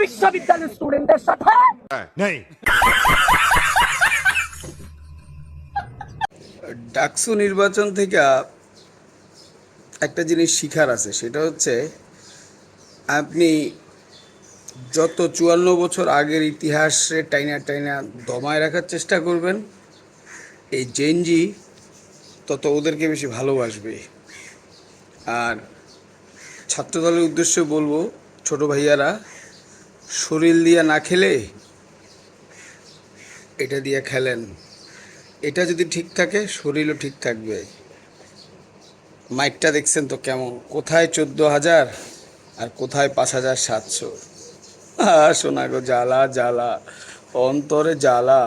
বিশ্ববিদ্যালয়ের স্টুডেন্টদের সাথে? नहीं ডাকসু নির্বাচন থেকে একটা জিনিস শিখার আছে সেটা হচ্ছে আপনি যত চুয়ান্ন বছর আগের ইতিহাসে টাইনা টাইনা দমায় রাখার চেষ্টা করবেন এই জেনজি তত ওদেরকে বেশি ভালোবাসবে। আর ছাত্রদলের উদ্দেশ্যে বলব ছোট ভাইয়ারা শরীর দিয়ে না খেলে এটা দিয়ে খেলেন। এটা যদি ঠিক থাকে, শরীরও ঠিক থাকবে। মাইকটা দেখছেন তো কেমন? কোথায় চোদ্দ হাজার আর কোথায় পাঁচ হাজার সাতশো? শোনা গো, জ্বালা জ্বালা, অন্তরে জ্বালা।